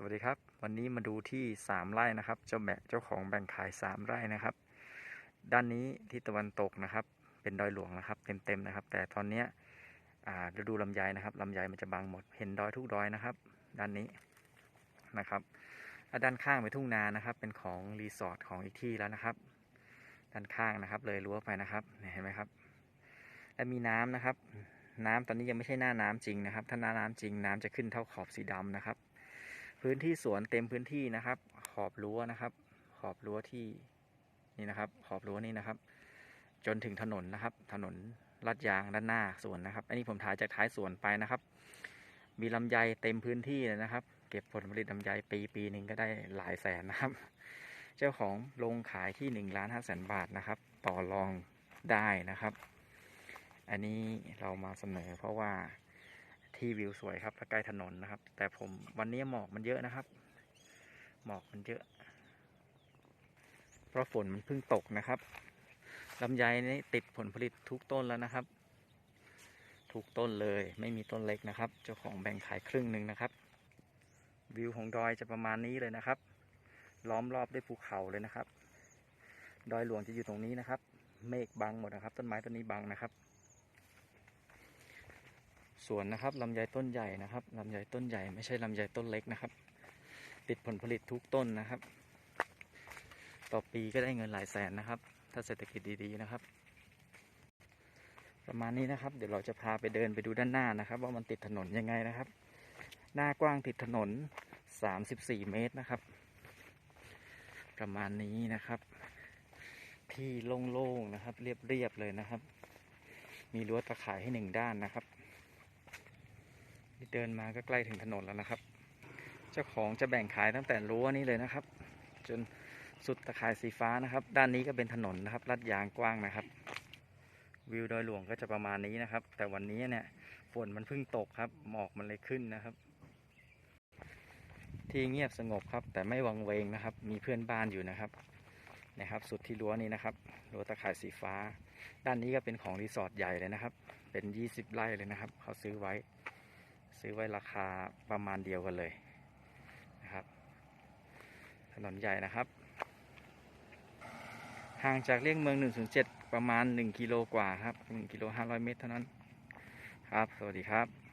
สวัสดีครับ วันนี้มาดูที่ 3 ไร่นะครับ เจ้าแบะเจ้าของแบ่งขาย 3 ไร่นะครับ ด้านนี้ทิศตะวันตกนะครับ เป็นดอยหลวงนะครับเต็มๆนะครับ แต่ตอนเนี้ยฤดูลำไยนะครับลำไยมันจะบังหมดเห็นดอยทุกดอยนะครับ ด้านนี้นะครับและด้านข้างเป็นทุ่งนานะครับ เป็นของรีสอร์ทของอีกที่แล้วนะครับ ด้านข้างนะครับ เลยรั้วไปนะครับเห็นไหมครับ และมีน้ำนะครับ น้ำตอนนี้ยังไม่ใช่หน้าน้ำจริงนะครับ ถ้าหน้าน้ำจริงน้ำจะขึ้นเท่าขอบสีดำนะครับ พื้นที่สวนเต็มพื้นที่นะครับ ขอบรั้วนะครับ ขอบรั้วที่นี่นะครับ ขอบรั้วนี่นะครับ จนถึงถนนนะครับ ถนนลาดยางด้านหน้าสวนนะครับ อันนี้ผมถ่ายจากท้ายสวนไปนะครับ มีลำไยเต็มพื้นที่เลยนะครับ เก็บผลผลิตลำไยปีปีหนึ่งก็ได้หลายแสนนะครับ เจ้าของลงขายที่หนึ่งล้านห้าแสนบาทนะครับ ต่อรองได้นะครับ อันนี้เรามาเสนอเพราะว่า ที่วิวสวยครับใกล้ถนนนะครับ แต่ผมวันนี้หมอกมันเยอะนะครับ หมอกมันเยอะ เพราะฝนมันเพิ่งตกนะครับลำไยนี่ติดผลผลิตทุกต้นแล้วนะครับ ทุกต้นเลยไม่มีต้นเล็กนะครับ เจ้าของแบ่งขายครึ่งหนึ่งนะครับ วิวของดอยจะประมาณนี้เลยนะครับ ล้อมรอบด้วยภูเขาเลยนะครับ ดอยหลวงจะอยู่ตรงนี้นะครับ เมฆบังหมดนะครับ ต้นไม้ต้นนี้บังนะครับ สวนนะครับลำไยต้นใหญ่นะครับลำไยต้นใหญ่ไม่ใช่ลำไยต้นเล็กนะครับ ติดผลผลิตทุกต้นนะครับ ต่อปีก็ได้เงินหลายแสนนะครับ ถ้าเศรษฐกิจดีๆนะครับ ประมาณนี้นะครับ เดี๋ยวเราจะพาไปเดินไปดูด้านหน้านะครับ ว่ามันติดถนนยังไงนะครับ หน้ากว้างติดถนน 34 เมตรนะครับ ประมาณนี้นะครับที่โล่งๆนะครับ เรียบๆเลยนะครับ มีรั้วตะข่ายให้หนึ่งด้านนะครับ เดินมาก็ใกล้ถึงถนนแล้วนะครับ เจ้าของจะแบ่งขายตั้งแต่รั้วนี้เลยนะครับ จนสุดตะข่ายสีฟ้านะครับ ด้านนี้ก็เป็นถนนนะครับลาดยางกว้างนะครับ วิวดอยหลวงก็จะประมาณนี้นะครับ แต่วันนี้เนี่ยฝนมันเพิ่งตกครับ หมอกมันเลยขึ้นนะครับ ที่เงียบสงบครับ แต่ไม่วังเวงนะครับ มีเพื่อนบ้านอยู่นะครับนะครับ สุดที่รั้วนี้นะครับรั้วตะข่ายสีฟ้า ด้านนี้ก็เป็นของรีสอร์ทใหญ่เลยนะครับ เป็น 20 ไร่เลยนะครับ เขาซื้อไว้ ซื้อไว้ราคาประมาณเดียวกันเลยนะครับ ถนนใหญ่นะครับ ห่างจากเลี่ยงเมือง 107 ประมาณ 1 กิโลกว่าครับ 1 กิโล 500 เมตรเท่านั้น ครับ สวัสดีครับ